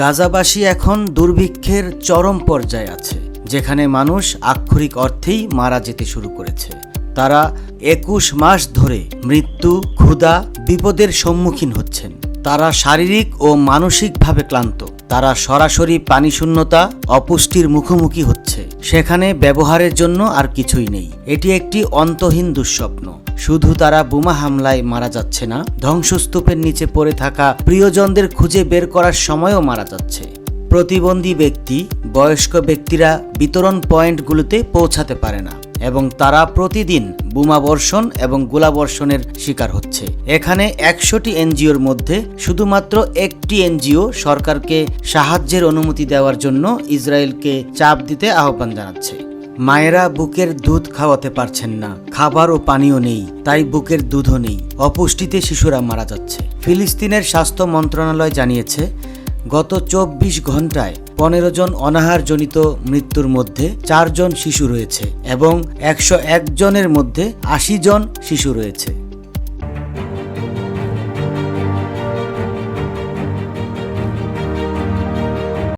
গাজাবাসী এখন দুর্ভিক্ষের চরম পর্যায়ে আছে, যেখানে মানুষ আক্ষরিক অর্থেই মারা যেতে শুরু করেছে। তারা একুশ মাস ধরে মৃত্যু, ক্ষুধা, বিপদের সম্মুখীন হচ্ছেন। তারা শারীরিক ও মানসিকভাবে ক্লান্ত। তারা সরাসরি পানিশূন্যতা, অপুষ্টির মুখোমুখি হচ্ছে। সেখানে ব্যবহারের জন্য আর কিছুই নেই। এটি একটি অন্তহীন দুঃস্বপ্ন। শুধু তারা বোমা হামলায় মারা যাচ্ছে না, ধ্বংসস্তূপের নিচে পড়ে থাকা প্রিয়জনদের খুঁজে বের করার সময়ও মারা যাচ্ছে। প্রতিবন্ধী ব্যক্তি, বয়স্ক ব্যক্তিরা বিতরণ পয়েন্টগুলোতে পৌঁছাতে পারে না। এবং তারা প্রতিদিন বোমা বর্ষণ এবং গোলাবর্ষণের শিকার হচ্ছে। এখানে একশোটি এনজিওর মধ্যে শুধুমাত্র একটি এনজিও সরকারকে সাহায্যের অনুমতি দেওয়ার জন্য ইসরায়েলকে চাপ দিতে আহ্বান জানাচ্ছে। মায়েরা বুকের দুধ খাওয়াতে পারছেন না, খাবার ও পানীয় নেই, তাই বুকের দুধও নেই। অপুষ্টিতে শিশুরা মারা যাচ্ছে। ফিলিস্তিনের স্বাস্থ্য মন্ত্রণালয় জানিয়েছে গত চব্বিশ ঘন্টায় পনেরো জন অনাহারজনিত মৃত্যুর মধ্যে চারজন শিশু রয়েছে এবং একশো জনের মধ্যে আশি জন শিশু রয়েছে।